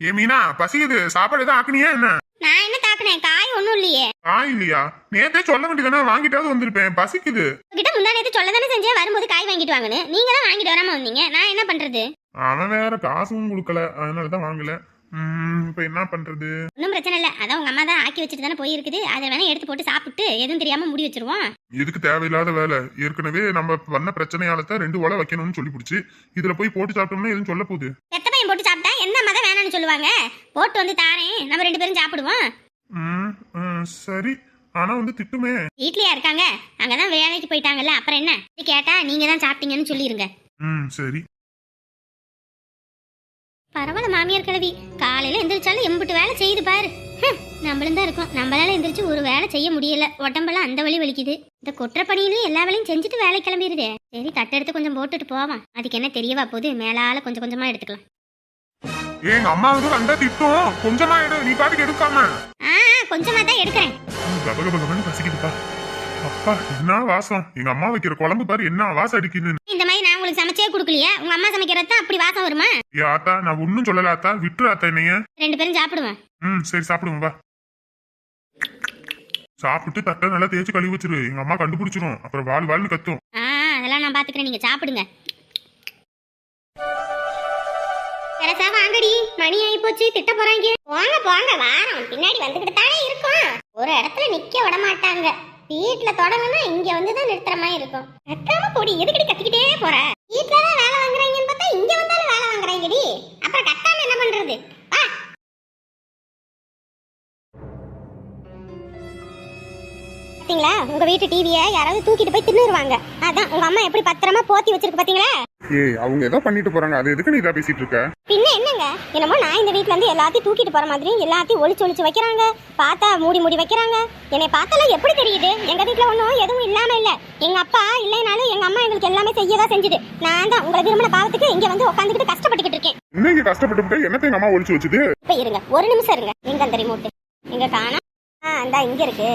ஏ மீனா பசிக்குது சாப்பாடு எதுவும் ஆக்குனியா என்ன? நான் என்ன தாக்குனேன்? காய் ஒண்ணும் இல்லையே. காய் இல்லையா? நேத்தே சொல்ல வேண்டியதானே வாங்கிட்டாவது வந்திருப்பேன். பசிக்குது. உங்ககிட்ட முந்தா நேத்து சொல்ல தானே செஞ்சேன் வரும்போது காய் வாங்கிட்டு வாங்கன்னு. நீங்க தான் வாங்கிட்டு வராம வந்தீங்க. நான் என்ன பண்றது? அவன் வேற காசும் கொடுக்கல. அதனாலதான் வாங்கல. ம், இப்ப என்ன பண்றது? ஒன்றும் பிரச்சனை இல்லை. அதான் உங்க அம்மா தான் ஆக்கி வச்சுட்டு தானே போயிருக்குது. அதை வேணா எடுத்து போட்டு சாப்பிட்டு எதுவும் தெரியாம முடி வச்சிருவோம். எதுக்கு தேவையில்லாத வேலை? ஏற்கனவே நம்ம வந்த பிரச்சனையால தான் ரெண்டு ஒலை வைக்கணும்னு சொல்லி பிடிச்சி இதுல போய் போட்டு சாப்பிட்டோம்னா எதுவும் சொல்ல போகுது பெத்த பையன் போட்டு சாப்பிட்டா எந்த அம்மா தான் வேணாம்னு சொல்லுவாங்க. போட்டு வந்து தாரேன். நம்ம ரெண்டு பேரும் சாப்பிடுவோம். ம், சரி. ஆனா வந்து திட்டுமே. வீட்லயா இருக்காங்க? அங்கதான் வேலைக்கு போயிட்டாங்கல்ல அப்புறம் என்ன? கேட்டா நீங்க தான் சாப்பிட்டீங்கன்னு சொல்லிருங்க. ம் சரி. பரவாயில்ல மாமியார் கிழவி. காலையில எந்திரிச்சாலும் எம்பிட்டு வேலை செய்யுது பாரு. நம்மளும் தான் இருக்கோம். நம்மளால எந்திரிச்சு ஒரு வேலை செய்ய முடியல. உடம்பெல்லாம் அந்த வலி வலிக்குது. இந்த கொற்ற பணியிலும் எல்லா வேலையும் செஞ்சுட்டு வேலை கிளம்பிடுதே. சரி தட்டெடுத்து கொஞ்சம் போட்டுட்டு போவான் அதுக்கு என்ன தெரியவா போகுது? மேலால கொஞ்சம் கொஞ்சமா எடுத்துக்கலாம். எங்க அம்மா வந்து திட்டம். கொஞ்சமா எடு நீ பாட்டுக்கு எடுக்காம. ஆ கொஞ்சமா தான் எடுக்கிறேன். கபகபகபன்னு பசிக்குதுப்பா அப்பா என்ன வாசம்? எங்க அம்மா வைக்கிற குழம்பு பாரு என்ன வாசம் அடிக்குது இந்த மாதிரி நான் உங்களுக்கு சமைச்சே கொடுக்கலையா? உங்க அம்மா சமைக்கிறது அப்படி வாசம் வருமா? ஏ ஆத்தா நான் ஒன்னும் சொல்லல ஆத்தா. விட்டுரு ஆத்தா என்னைய. ரெண்டு பேரும் சாப்பிடுவோம். ம் சரி சாப்பிடுவோம் வா. சாப்பிட்டு தட்டை நல்லா தேய்ச்சி கழுவி வச்சிரு. எங்க அம்மா கண்டுபிடிச்சிரும். அப்புறம் வாழ் வாழ்னு கத்தும். அதெல்லாம் நான் பாத்துக்கிறேன். நீங்க சாப்பிடுங்க. சரசா வாங்கடி. மணி ஆகி போச்சு திட்ட போறாங்க. போங்க போங்க வாரம். பின்னாடி வந்துகிட்டு தானே இருக்கும். ஒரு இடத்துல நிக்க விட மாட்டாங்க. வீட்டுல தொடங்குனா இங்க வந்து தான் நிறுத்துற மாதிரி இருக்கும். கத்தாம பொடி எதுக்கடி கத்திக்கிட்டே போற? பாத்தீங்களா? உங்க வீட்டு டிவியை யாராவது தூக்கிட்டு போய் தின்னுருவாங்க. அதான் உங்க அம்மா எப்படி பத்திரமா போத்தி வச்சிருக்கு பாத்தீங்களா? ஏய் அவங்க ஏதோ பண்ணிட்டு போறாங்க. அது எதுக்கு நீ இதா பேசிட்டு இருக்க? பின்ன என்னங்க? என்னமோ நான் இந்த வீட்ல இருந்து எல்லாத்தையும் தூக்கிட்டு போற மாதிரி எல்லாத்தையும் ஒளிச்சு ஒளிச்சு வைக்கிறாங்க. பார்த்தா மூடி மூடி வைக்கிறாங்க. என்னை பார்த்தாலும் எப்படி தெரியுது? எங்க வீட்ல ஒன்றும் எதுவும் இல்லாம இல்ல. எங்க அப்பா இல்லைனாலும் எங்க அம்மா எங்களுக்கு எல்லாமே செய்யதான் செஞ்சுது. நான் தான் உங்களை விரும்பின பாவத்துக்கு இங்க வந்து உட்காந்துக்கிட்டு கஷ்டப்பட்டுக்கிட்டு இருக்கேன். இன்னைக்கு கஷ்டப்பட்டு என்னத்தை அம்மா ஒழிச்சு வச்சுது? இப்ப இருங்க. ஒரு நிமிஷம் இருங்க. எங்க அந்த ரிமோட் எங்க காணா? இந்தா இங்க இருக்கு.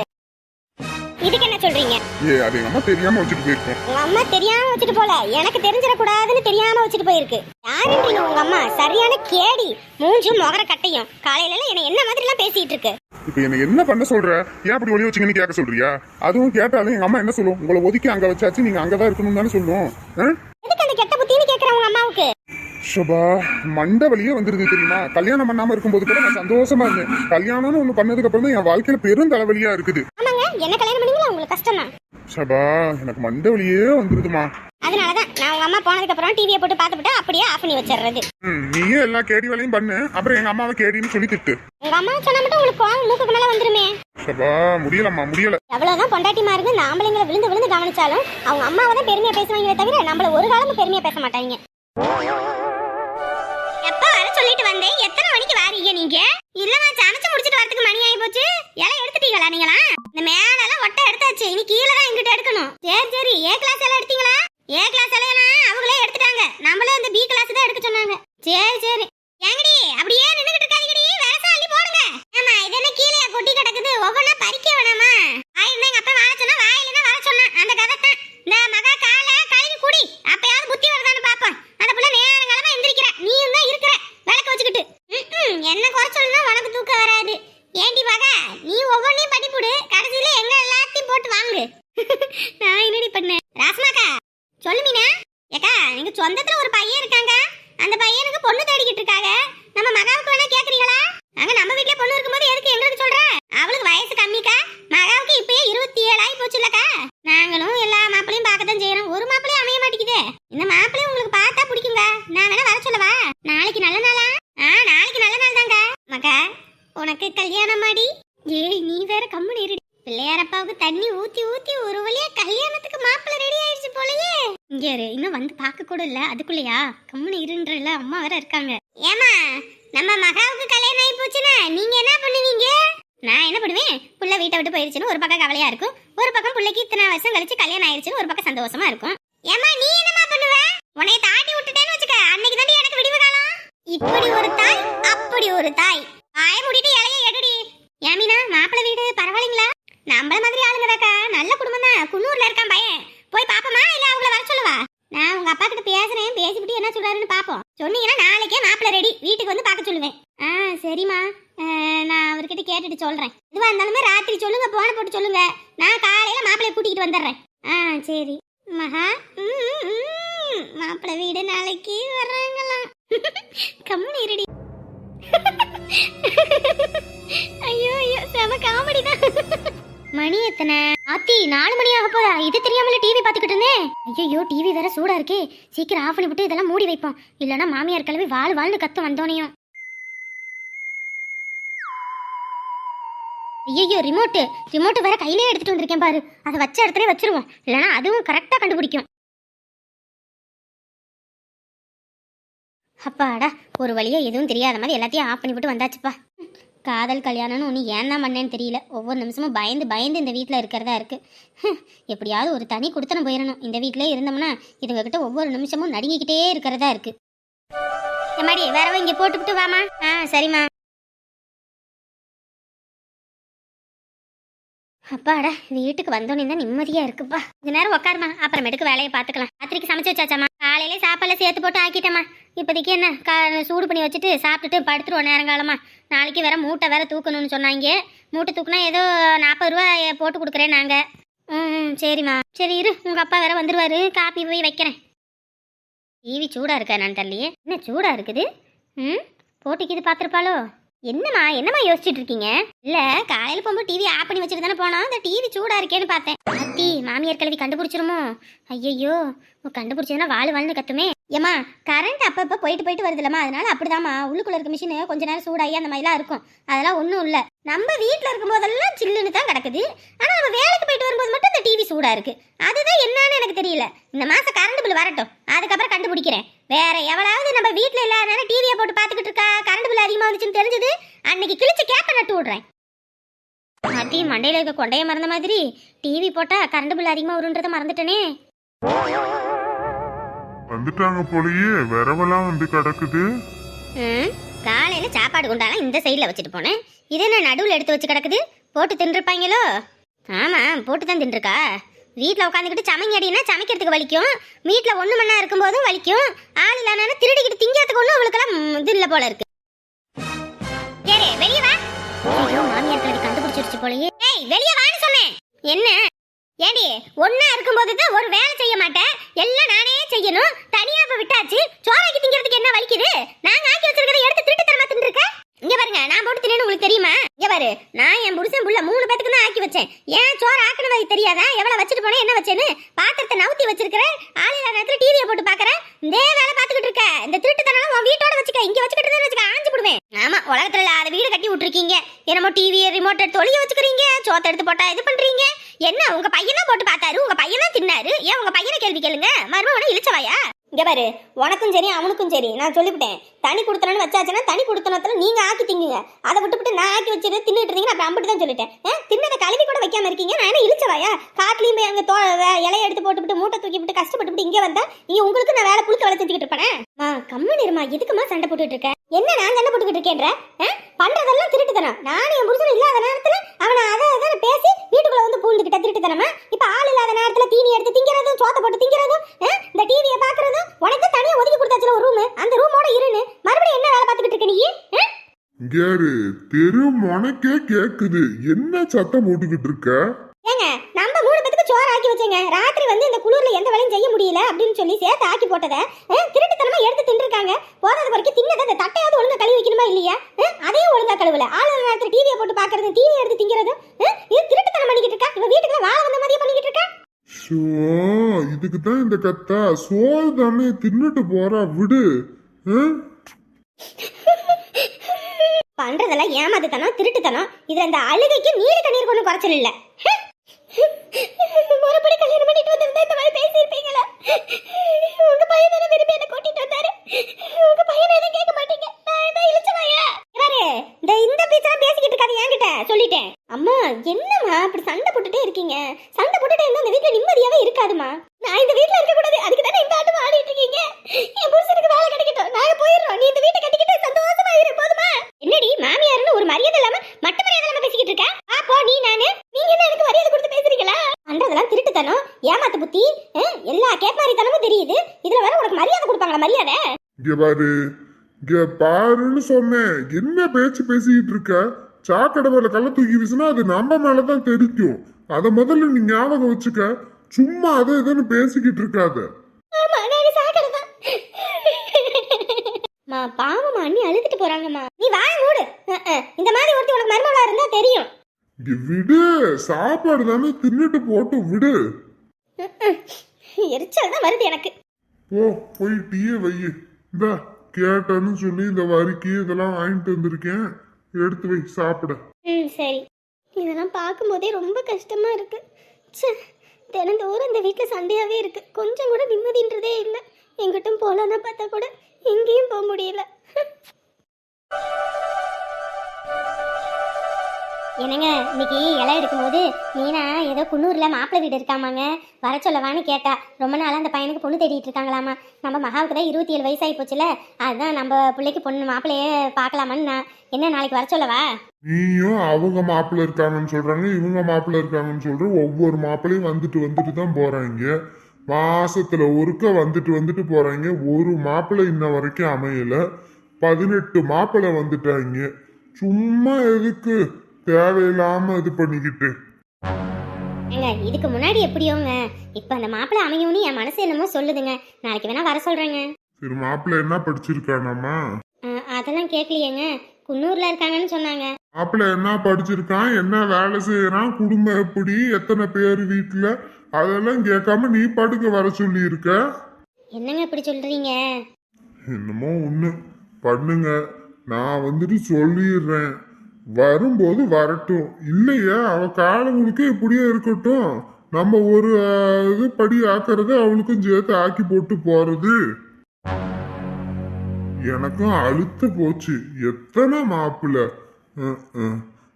இதுக்கு என்ன சொல்றீங்க? ஏ அது எங்க அம்மா தெரியாம வச்சுட்டு போயிருக்கோம் உங்க அம்மா தெரியாம வச்சுட்டு போல. எனக்கு தெரிஞ்சிடக்கூடாதுன்னு தெரியாம வச்சுட்டு போயிருக்கு. யாருன்றீங்க உங்க அம்மா? சரியான கேடி மூஞ்சும் முகர கட்டையும். காலையில எல்லாம் என்ன என்ன மாதிரி எல்லாம் பேசிட்டு இருக்கு? இப்போ என்ன என்ன பண்ண சொல்ற? ஏன் அப்படி ஒளி வச்சீங்கன்னு கேட்க சொல்றியா? அதுவும் கேட்டாலும் எங்க அம்மா என்ன சொல்லும்? உங்களை ஒதுக்கி அங்க வச்சாச்சு நீங்க அங்கதான் இருக்கணும் தானே சொல்லும். ஆ? எதுக்கு அந்த கெட்ட புத்தின்னு கேக்குறேன் உங்க அம்மாவுக்கு? ஷபா மண்ட வழியே வந்துருது தெரியுமா? கல்யாணம் பண்ணாம இருக்கும்போது கூட நான் சந்தோஷமா இருந்தேன். கல்யாணம்னு ஒண்ணு பண்ணதுக்கு அப்புறம் தான் என் வாழ்க்கையில பெரும் தலைவலியா இருக்குது. ஆமாங்க என்ன கல்யாணம் பண்ணீங்களா? உங்களுக்கு கஷ்டம் ஷபா எனக்கு மண்ட வழியே வந்துருதுமா. அதனாலதான் நான் உங்க அம்மா போனதுக்கு அப்புறம் டிவியை போட்டு பார்த்துட்டு அப்படியே ஆஃப் பண்ணி வச்சிடுறது நீயே எல்லா கேடி வேலையும் பண்ணு. அப்புறம் எங்க அம்மாவை கேடின்னு சொல்லி திட்டு. உங்க அம்மா சொன்னா மட்டும் உங்களுக்கு கோவம் மூக்குக்கு மேல வந்துருமே. ஷபா முடியலம்மா முடியல. எவ்வளவுதான் பொண்டாட்டிமா இருந்து இந்த ஆம்பளைங்களை விழுந்து விழுந்து கவனிச்சாலும் அவங்க அம்மாவை தான் பெருமையா பேசுவாங்களே தவிர நம்மள ஒரு காலமும் பெருமையா பேச மாட்டாங்க. எப்ப வர சொல்லிட்டு வந்தேன்? எத்தனை மணிக்கு வாரீங்க நீங்க? இல்லம்மா சமைச்சு முடிச்சிட்டு வரதுக்கு மணி ஆகி போச்சு எல்லாம் எடுத்துட்டீங்களா நீங்களா? இந்த மேலெல்லாம் ஒட்டை எடுத்தாச்சு. இனி கீழே தான் எங்கிட்ட எடுக்கணும். சரி சரி. ஏ கிளாஸ் எல்லாம் எடுத்தீங்களா? ஏ கிளாஸ் எல்லாம் அவங்களே எடுத்துட்டாங்க. நம்மளே இந்த பி கிளாஸ் தான் எடுக்க சொன்னாங்க. சரி சரி. ஏங்கடி அப்படியே நின்னுகிட்டு இருக்காதீங்கடி. வேசம் அள்ளி போடுங்க. ஆமா இது என்ன கீழே கொட்டி கிடக்குது. ஒவ்வொன்னா பறிக்க வேணாமா ஆயிருந்தா எங்க அப்பா வாழ சொன்னா வாயிலனா வர சொன்னா அந்த கதை தான் இந்த மகா கால கழுவி குடி அப்பயாவது புத்தி வருதான்னு பாப்போம் அந்த புள்ள நேரங்காலமா எந்திரிக்கிற நீயும் தான் இருக்கிற விளக்க வச்சுக்கிட்டு ம்ம், என்ன குறைச்சல்னா உனக்கு தூக்கம் வராது ஏண்டி மகா நீ ஒவ்வொன்றையும் படிப்புடு கடைசியில எங்க எல்லாத்தையும் போட்டு வாங்கு நான் என்னடி பண்ணேன் ராசமாக்கா சொல்லு மீனா ஏக்கா எங்க சொந்தத்துல ஒரு பையன் இருக்காங்க அந்த பையனுக்கு பொண்ணு தேடிக்கிட்டு இருக்காங்க நம்ம மகாவுக்கு வேணா கேக்குறீங்களா அங்க நம்ம வீட்ல பொண்ணு இருக்கும்போது எதுக்கு எங்களுக்கு சொல்ற அவளுக்கு வயசு கம்மிக்கா மகாவுக்கு இப்பயே இருபத்தி ஏழு ஆகி போச்சுல்லக்கா நாங்களும் எல்லா மாப்பிளையும் பார்க்கத்தான் செய்யறோம் ஒரு மாப்பிளையும் அமைய மாட்டேங்குதே இந்த மாப்பிளையும் உங்களுக்கு பார்த்தா பிடிக்குங்க நான் வேணா வர சொல்லவா நாளைக்கு நல்ல நாளா ஆ நாளைக்கு நல்ல நாள் தாங்க மகா உனக்கு கல்யாணம் மாடி ஏய் நீ வேற கம்முனு இருடி பிள்ளையாரப்பாவுக்கு தண்ணி ஊத்தி ஊத்தி ஒரு வழியா கல்யாணத்துக்கு மாப்பிள்ளை ரெடி ஆயிடுச்சு போலயே இங்க இரு, இன்னும் கூட இல்ல அதுக்குள்ளயா? கம்முனு இருன்றல அம்மா வேற இருக்காங்க. ஏமா நம்ம மகாவுக்கு கல்யாணம் ஆகி போச்சுன்னா நீங்க என்ன பண்ணுவீங்க? நான் என்ன பண்ணுவேன்? புள்ள வீட்டை விட்டு போயிடுச்சுன்னு ஒரு பக்கம் கவலையா இருக்கும். ஒரு பக்கம் புள்ளைக்கு இத்தனை வருஷம் கழிச்சு கல்யாணம் ஆயிடுச்சுன்னு ஒரு பக்கம் சந்தோஷமா இருக்கும். ஏமா நீ என்னமா பண்ணுவ? உன்னைய தாட்டி விட்டுட்டேன்னு வச்சுக்க அன்னைக்கு தாண்டி எனக்கு விடிவு காலம். இப்படி ஒரு தாய் அப்படி ஒரு தாய். ஆய மூடிட்டு இலைய எடுடி. ஏமினா மாப்பிள்ளை வீடு பரவாயில்லைங்களா? நம்மள மாதிரி ஆளுங்கதாக்கா. நல்ல குடும்பம் தான் குன்னூர்ல இருக்கான் பையன். போய் பாப்போமா? இல்ல அவங்கள வர சொல்லவா? நான் உங்க அப்பா கிட்ட பேசுறேன். பேசிவிட்டு என்ன சொல்றாருன்னு பாப்போம். சொன்னீங்கன்னா நாளைக்கே மாப்பிள்ளை ரெடி வீட்டுக்கு வந்து பார்க்க சொல்லுவேன். ஆ சரிம்மா. நான் அவர்கிட்ட கேட்டுட்டு சொல்றேன். இதுவா இருந்தாலுமே ராத்திரி சொல்லுங்க போன போட்டு சொல்லுங்க. நான் காலையில மாப்பிள்ளைய கூட்டிகிட்டு வந்துடுறேன். ஆ சரி. மகா ம், மாப்பிள்ளை வீடு நாளைக்கு வர்றாங்களாம். கம்முனு இருடி. ஐயோ ஐயோ செம காமெடி தான். மணி எத்தனை? ஆத்தி நாலு மணி ஆக போதா இது தெரியாமல டிவி பாத்துக்கிட்டு இருந்தேன். ஐயோ டிவி வேற சூடா இருக்கே. சீக்கிரம் ஆஃப் பண்ணி விட்டு இதெல்லாம் மூடி வைப்போம். இல்லைன்னா மாமியார் கிளம்பி வாழ் வாழ்னு கத்து வந்தோனையும். ஐயோ ரிமோட்டு ரிமோட்டு வேற கையிலே எடுத்துட்டு வந்திருக்கேன் பாரு. அதை வச்ச இடத்துல வச்சிருவோம். இல்லைன்னா அதுவும் கரெக்டா கண்டுபிடிக்கும். அப்பாடா ஒரு வழியா எதுவும் தெரியாத மாதிரி எல்லாத்தையும் ஆஃப் பண்ணி விட்டு வந்தாச்சுப்பா. காதல் கல்யாணம்னு ஒன்று ஏன் தான் பண்ணேன்னு தெரியல. ஒவ்வொரு நிமிஷமும் பயந்து பயந்து இந்த வீட்டில் இருக்கிறதா இருக்கு. எப்படியாவது ஒரு தனி கொடுத்தனம் போயிடணும். இந்த வீட்டிலே இருந்தோம்னா இதுங்ககிட்ட ஒவ்வொரு நிமிஷமும் நடுங்கிக்கிட்டே இருக்கிறதா இருக்கு. மாதிரி வேறவன் இங்கே போட்டுக்கிட்டு வாமா ஆ சரிம்மா. அப்பாடா வீட்டுக்கு வந்தோன்னே தான் நிம்மதியா இருக்குப்பா. இந்த நேரம் உட்காருமா அப்புறமேட்டுக்கு வேலையை பார்த்துக்கலாம். ராத்திரிக்கு சமைச்சு வச்சாச்சாம்மா? காலையிலே சாப்பாடுல சேர்த்து போட்டு ஆக்கிட்டேம்மா. இப்போதைக்கு என்ன கா சூடு பண்ணி வச்சுட்டு சாப்பிட்டுட்டு படுத்துருவோம் நேரங்காலமா. நாளைக்கு வேற மூட்டை வேற தூக்கணும்னு சொன்னாங்க. மூட்டை தூக்குனா ஏதோ நாற்பது ரூபா போட்டு கொடுக்குறேன் நாங்கள் ம் சரிம்மா. சரி இரு உங்கள் அப்பா வேற வந்துருவாரு. காப்பி போய் வைக்கிறேன். டிவி சூடாக இருக்கா நான் தள்ளி என்ன சூடாக இருக்குது? ம் போட்டிக்கு இது பார்த்துருப்பாளோ? என்னம்மா என்னம்மா யோசிச்சுட்டு இருக்கீங்க இல்ல காலையில போகும்போது டிவி ஆஃப் பண்ணி வச்சுட்டு தானே போனோம்? அந்த டிவி சூடா இருக்கேன்னு பார்த்தேன். அத்தி மாமியார் கழுவி கண்டுபிடிச்சிருமோ? ஐயையோ கண்டுபிடிச்சதுன்னா வாழ் வாழ்னு கத்துமே. ஏம்மா கரண்ட் அப்பப்போ போயிட்டு போயிட்டு வருதுல்லம்மா அதனால அப்படிதாம்மா. உள்ளுக்குள்ள இருக்க மிஷின் கொஞ்ச நேரம் சூடாகி அந்த மாதிரிலாம் இருக்கும். அதெல்லாம் ஒன்றும் இல்லை. நம்ம வீட்டில் இருக்கும்போதெல்லாம் சில்லுன்னு தான் கிடக்குது. ஆனால் நம்ம வேலைக்கு போயிட்டு வரும்போது மட்டும் இந்த டிவி சூடாக இருக்குது அதுதான் என்னன்னு எனக்கு தெரியல. இந்த மாதம் கரண்ட் பில் வரட்டும். அதுக்கப்புறம் கண்டுபிடிக்கிறேன். வேற எவ்வளவு நம்ம வீட்டில் இல்லாதனால டிவியை போட்டு பார்த்துக்கிட்டு இருக்கா? கரண்ட் பில் அதிகமாக வந்துச்சுன்னு தெரிஞ்சது. அன்னைக்கு கிழிச்சு கேப்ப நட்டு விடுறேன். மாத்தி மண்டையில இருக்க கொண்டைய மறந்த மாதிரி. டிவி போட்டா கரண்ட் பில் அதிகமாக வருன்றதை மறந்துட்டேனே. வந்துட்டாங்க போலயே விரவெல்லாம் வந்து கிடக்குது. காலையில சாப்பாடு குண்டாலாம் இந்த சைடில் வச்சுட்டு போனேன். இது என்ன நடுவில் எடுத்து வச்சு கிடக்குது? போட்டு தின்றுப்பாங்களோ? ஆமாம் போட்டு தான் தின்றுருக்கா வீட்டில் உட்காந்துக்கிட்டு சமைங்கடினா சமைக்கிறதுக்கு வலிக்கும். வீட்டில் ஒன்று மணி நேரம் இருக்கும்போதும் வலிக்கும். ஆள் இல்லாம திருடிக்கிட்டு திங்கிறதுக்கு ஒன்றும் அவளுக்கெல்லாம் இது இல்லை போல இருக்கு. வெளியே வா. ஐயோ மாமியார் கண்டுபிடிச்சிருச்சு போலயே. ஏய் வெளியே வான்னு சொன்னேன். என்ன? ஏடி ஒன்னா இருக்கும்போது தான் ஒரு வேலை செய்ய மாட்டேன். எல்லாம் நானே செய்யணும். தனியா விட்டாச்சு. சோறாக்கி திங்கிறதுக்கு என்ன வலிக்குது? நாங்க ஆக்கி வச்சிருக்கிறத எடுத்து திருட்டு தரமா தின்னு இங்க பாருங்க நான் போட்டு தின்னு உங்களுக்கு தெரியுமா? இங்க பாரு நான் என் புருஷன் புள்ள மூணு பேத்துக்கு தான் ஆக்கி வச்சேன். ஏன் சோறு ஆக்கணும் தெரியாதா? எவ்வளவு வச்சுட்டு போனேன் என்ன வச்சேன்னு? பாத்திரத்தை நவுத்தி வச்சிருக்கிறேன் ஆளில்லா நேரத்துல டிவியை போட்டு பாக்குறேன். இதே வேலை பாத்துக்கிட்டு இருக்க. இந்த திருட்டுத்தனம் உன் வீட்டோட வச்சுக்க இங்க வச்சுக்கிட்டு வச்சுக்க ஆஞ்சு போடுவேன். ஆமா உலகத்துல இல்லாத வீடு கட்டி விட்டுருக்கீங்க. என்னமோ டிவி ரிமோட் எடுத்து ஒளிய வச்சுக்கிறீங்க சோத்தை எடுத்து போட்டா இது பண்றீங்க. என்ன உங்க பையன் தான் போட்டு பார்த்தாரு? உங்க பையன் தான் தின்னாரு? ஏன் உங்க பையனை கேள்வி கேளுங்க? மருமகனை இழிச்சவாயா? இங்கே பாரு உனக்கும் சரி அவனுக்கும் சரி நான் சொல்லிவிட்டேன். தனி கொடுத்தனன்னு வச்சாச்சுன்னா தனி கொடுத்தனத்தில் நீங்க ஆக்கி திங்குங்க. அதை விட்டுவிட்டு நான் ஆக்கி வச்சிரு தின்னுட்டு இருந்தீங்க அப்புறம் அம்பிட்டு தான் சொல்லிட்டேன். ஆ, தின்னதை கழுவி கூட வைக்காம இருக்கீங்க. நான் என்ன இழிச்சவாயா காட்டிலையும் போய் அங்கே தோ வே- இலைய எடுத்து போட்டுவிட்டு மூட்டை தூக்கி விட்டு கஷ்டப்பட்டு இங்கே வந்தேன் இங்கே உங்களுக்கு நான் வேலை புழுக்க வேலை செஞ்சுக்கிட்டு இருப்பேனே? மா கம்மன் இருமா. எதுக்குமா சண்டை போட்டுட்டு இருக்க? என்ன நான் சண்டை போட்டுக்கிட்டு இருக்கேன்ற? பண்றதெல்லாம் திருட்டுத்தனம். நானும் என் புருஷன் இல்லாத நேரத்துல அவனை அதை அதை பேசி வீட்டுக்குள்ள வந்து பூழ்ந்துகிட்ட திருட்டுத்தனமா? இப்ப ஆள் இல்லாத நேரத்துல தீனி எடுத்து திங்கிறதும் சோத்த போட்டு திங்கிறதும் இந்த டிவியை பாக்குறதும் உனக்கு தனியா ஒதுக்கி கொடுத்தாச்சுல ஒரு ரூம் அந்த ரூமோட இருன்னு. மறுபடியும் என்ன வேலை பார்த்துக்கிட்டு இருக்க நீ? ஆ? தெரு மொனக்கே கேக்குது. என்ன சத்தம் போட்டுக்கிட்டு இருக்க ஏங்க நம்ம மூணு பேத்துக்கு சோறு ஆக்கி வச்சேங்க. ராத்திரி வந்து இந்த குளிர்ல எந்த வேலையும் செய்ய முடியல அப்படின்னு சொல்லி சேர்த்து ஆக்கி போட்டதை திருட்டுத்தனமா எடுத்து தின்றுருக்காங்க போதாத வரைக்கும் தின்னதை அந்த தட்டையாவது ஒழுங்கா கழுவி வைக்கணுமா இல்லையா? அதையும் ஒழுங்கா கழுவல. ஆளு நேரத்தில் டிவியை போட்டு பாக்குறது டிவி எடுத்து திங்கிறதும் இது திருட்டுத்தனம் பண்ணிக்கிட்டு இருக்கா? இவ வீட்டுக்குள்ள வாழ வந்த மாதிரியே பண்ணிக்கிட்டு இருக்கா? ஷோ இதுக்கு தான் இந்த கத்தா. சோறு தானே தின்னுட்டு போறா விடு? பண்றதெல்லாம் ஏமாத்துத்தனம் திருட்டுத்தனம். இதுல இந்த அழுகைக்கு நீல கண்ணீர் கொண்டு குறைச்சல் இல்ல. மறுபடி கல்யாணம் பண்ணிட்டு வந்திருந்தா இந்த மாதிரி பேசியிருப்பீங்களா? உங்க பையன் தானே விரும்பி என்ன கூட்டிட்டு வந்தாரு? உங்க பையன் எதுவும் கேட்க மாட்டீங்க. நான் என்ன இழிச்சவாயா பாரு இந்த இந்த பீச்செல்லாம் பேசிக்கிட்டு இருக்காது என்கிட்ட. சொல்லிட்டேன். அம்மா என்னம்மா இப்படி சண்டை போட்டுட்டே இருக்கீங்க? சண்டை போட்டுட்டே இருந்தா இந்த வீட்டுல நிம்மதியாவே இருக்காதுமா நான் இந்த வீட்ல இருக்க கூடாது அதுக்கு தானே இந்த ஆட்டம் ஆடிட்டு இருக்கீங்க? என் புருஷனுக்கு வேலை கிடைக்கட்டும். நாங்க போயிடுறோம். நீ இந்த வீட்டை கட்டிக்கிட்டு சந்தோஷமா இரு போதுமா? என்னடி மாமியாருன்னு ஒரு மரியாதை இல்லாம மட்ட மரியாதை இல்லாம பேசிக்கிட்டு இருக்க? ஆ போ நீ நானு. நீங்க என்ன எனக்கு மரியாதை கொடுத்து பேசுறீங்களா? அந்த அதெல்லாம் திருட்டுத்தனம் ஏமாத்து புத்தி எல்லா கேப் கேப்பாரித்தனமும் தெரியுது. இதுல வேற உனக்கு மரியாதை கொடுப்பாங்களா மரியாதை? இங்க பாரு. இங்க பாருன்னு சொன்னேன். என்ன பேச்சு பேசிக்கிட்டு இருக்க? சாக்கடை மேல கள்ள தூக்கி வீசினா அது நம்ம மேலதான் தெரிக்கும் அத முதல்ல நீ ஞாபகம் வச்சுக்க. சும்மா அதை இதுன்னு பேசிக்கிட்டு இருக்காத. மா பாவமா அண்ணி அழுதுட்டு போறாங்கம்மா. நீ வாய மூடு. இந்த மாதிரி ஒருத்தி உனக்கு மருமகளா இருந்தா தெரியும். விடு. சாப்பாடு தானே தின்னுட்டு போட்டு விடு. எரிச்சல் தான் வருது எனக்கு. போ போய் டீயை வை இந்த கேட்டேன்னு சொல்லி இந்த வரிக்கு இதெல்லாம் வாங்கிட்டு வந்திருக்கேன். எடுத்து வை சாப்பிட. ம் சரி. இதெல்லாம் பார்க்கும்போதே ரொம்ப கஷ்டமா இருக்கு. ச்சே தினந்தோறும் இந்த வீட்டில் சண்டையாவே இருக்கு. கொஞ்சம் கூட நிம்மதின்றதே இல்லை. எங்கிட்டும் போகலான்னு பார்த்தா கூட எங்கேயும் போக முடியல. என்னங்க இன்னைக்கு இலை எடுக்கும்போது மீனா ஏதோ குன்னூரில் மாப்பிள்ளை வீடு இருக்காமாங்க. வர சொல்லவான்னு கேட்டா ரொம்ப நாளாக அந்த பையனுக்கு பொண்ணு தேடிட்டு இருக்காங்களாமா. நம்ம மகாவுக்கு தான் இருபத்தி ஏழு வயசாகி போச்சுல அதுதான் நம்ம பிள்ளைக்கு பொண்ணு மாப்பிள்ளையே பார்க்கலாமான்னு நான். என்ன நாளைக்கு வர சொல்லவா? நீயும் அவங்க மாப்பிள்ளை இருக்காங்கன்னு சொல்கிறாங்க இவங்க மாப்பிள்ளை இருக்காங்கன்னு சொல்கிற ஒவ்வொரு மாப்பிள்ளையும் வந்துட்டு வந்துட்டு தான் போகிறாங்க மாசத்துல ஒருக்க வந்துட்டு வந்துட்டு போறாங்க. ஒரு மாப்பிள்ளை இன்ன வரைக்கும் அமையல. பதினெட்டு மாப்பிள்ளை வந்துட்டாங்க. சும்மா எதுக்கு? தேவையில்லாம இது பண்ணிக்கிட்டு. ஏங்க இதுக்கு முன்னாடி எப்படியோங்க? இப்போ அந்த மாப்பிள்ளை அமையும்னு என் மனசு என்னமோ சொல்லுதுங்க. நாளைக்கு வேணா வர சொல்கிறேங்க சரி மாப்பிள்ளை என்ன படிச்சிருக்கானாமா? அதெல்லாம் கேட்கலையேங்க குன்னூரில் இருக்காங்கன்னு சொன்னாங்க. மாப்பிள்ளை என்ன படிச்சிருக்கான்? என்ன வேலை செய்யறான்? குடும்பம் எப்படி? எத்தனை பேர் வீட்டுல அதெல்லாம் கேட்காம நீ படுக்க வர சொல்லி இருக்க என்னங்க இப்படி சொல்கிறீங்க என்னமோ ஒண்ணு. பண்ணுங்க. நான் வந்துட்டு சொல்லிடுறேன். வரும்போது வரட்டும். இல்லையா? அவள் காலம் முழுக்க இப்படியே இருக்கட்டும். நம்ம ஒரு இது படி ஆக்குறது அவளுக்கும் சேர்த்து ஆக்கி போட்டு போறது. எனக்கும் அழுத்து போச்சு. எத்தனை மாப்பிள்ள?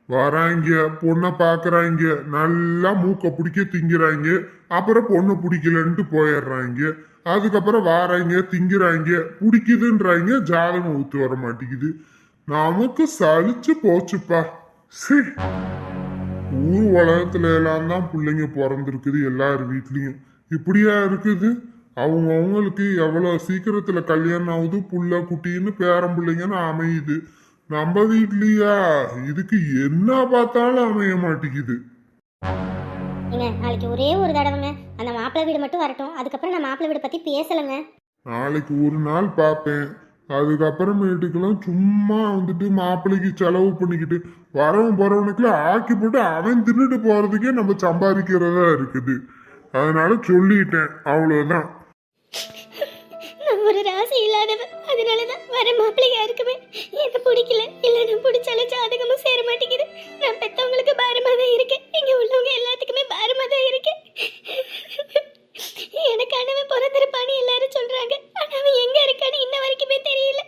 வராங்க பொண்ணை பாக்குறாங்க. நல்லா மூக்க பிடிக்க திங்கிறாங்க. அப்புறம் பொண்ணை பிடிக்கலன்ட்டு போயிடுறாங்க. அதுக்கப்புறம் வாராங்க திங்கிறாங்க. பிடிக்குதுன்றாங்க. ஜாதகம் ஊத்து வர மாட்டேங்குது. நமக்கு சலிச்சு போச்சுப்பா. சரி ஊர் உலகத்துல எல்லாம் தான் பிள்ளைங்க பிறந்திருக்குது எல்லார் வீட்லயும். இப்படியா இருக்குது? அவங்க அவங்களுக்கு எவ்வளவு சீக்கிரத்துல கல்யாணம் ஆகுது? புள்ள குட்டின்னு பேரம் பிள்ளைங்கன்னு அமையுது. நம்ம வீட்லயா? இதுக்கு என்ன பார்த்தாலும் அமைய மாட்டேங்குது. நாளைக்கு ஒரே ஒரு தடவைங்க. அந்த மாப்பிள்ளை வீடு மட்டும் வரட்டும். அதுக்கப்புறம் நான் மாப்பிள்ளை வீடு பற்றி பேசலைங்க. நாளைக்கு ஒரு நாள் பார்ப்பேன். அதுக்கப்புறமேட்டுக்கெல்லாம் சும்மா வந்துட்டு மாப்பிள்ளைக்கு செலவு பண்ணிக்கிட்டு வரவன் போறவனுக்குலாம் ஆக்கி போட்டு அவன் தின்னுட்டு போறதுக்கே நம்ம சம்பாதிக்கிறதா இருக்குது. அதனால சொல்லிட்டேன் அவ்வளவுதான். ஒரு ராசி இல்லாதவன் அதனாலதான் வர மாப்பிள்ளையா இருக்குமே. எனக்கு பிடிக்கல இல்லைன்னா பிடிச்சாலும் ஜாதகமும் சேர மாட்டேங்குது. நான் பெத்தவங்களுக்கு பாரமா தான் இருக்கேன். இங்க உள்ளவங்க எல்லாத்துக்குமே பாரமா தான் இருக்கேன். எனக்கு அண்ணவன் பிறந்திருப்பான்னு எல்லாரும் சொல்றாங்க. ஆனா அவன் எங்க இருக்கான்னு இன்ன வரைக்குமே தெரியல.